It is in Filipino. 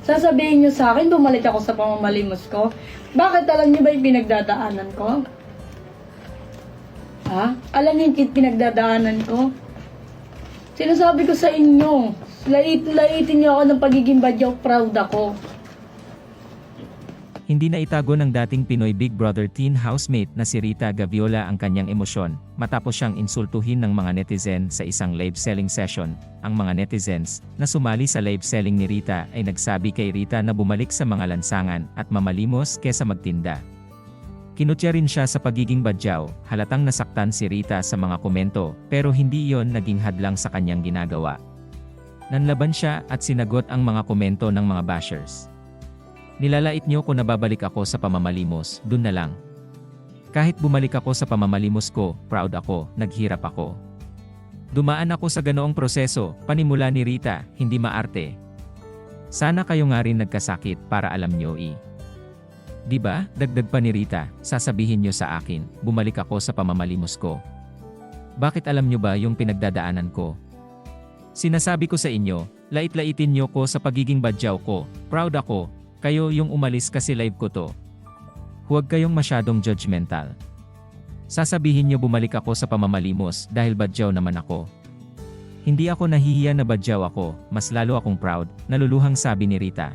Sasabihin nyo sa akin, bumalik ako sa pamamalimos ko. Bakit alam nyo ba yung pinagdadaanan ko? Ha? Alam niyo yung pinagdadaanan ko? Sinasabi ko sa inyo, lait-laitin niyo ako ng pagiging badyaw, proud ako. Hindi na itago ng dating Pinoy Big Brother teen housemate na si Rita Gaviola ang kanyang emosyon matapos siyang insultuhin ng mga netizen sa isang live selling session. Ang mga netizens na sumali sa live selling ni Rita ay nagsabi kay Rita na bumalik sa mga lansangan at mamalimos kesa magtinda. Kinutya rin siya sa pagiging badyaw, halatang nasaktan si Rita sa mga komento pero hindi iyon naging hadlang sa kanyang ginagawa. Nanlaban siya at sinagot ang mga komento ng mga bashers. Nilalait niyo kung nababalik ako sa pamamalimos, dun na lang. Kahit bumalik ako sa pamamalimos ko, proud ako, naghirap ako. Dumaan ako sa ganoong proseso, panimula ni Rita, hindi maarte. Sana kayo nga rin nagkasakit para alam niyo i. Di ba, dagdag pa ni Rita, sasabihin niyo sa akin, bumalik ako sa pamamalimos ko. Bakit alam niyo ba yung pinagdadaanan ko? Sinasabi ko sa inyo, lait-laitin niyo ko sa pagiging badyaw ko, proud ako, kayo yung umalis kasi live ko to. Huwag kayong masyadong judgmental. Sasabihin niyo bumalik ako sa pamamalimos dahil badyaw naman ako. Hindi ako nahihiya na badyaw ako, mas lalo akong proud, naluluhang sabi ni Rita.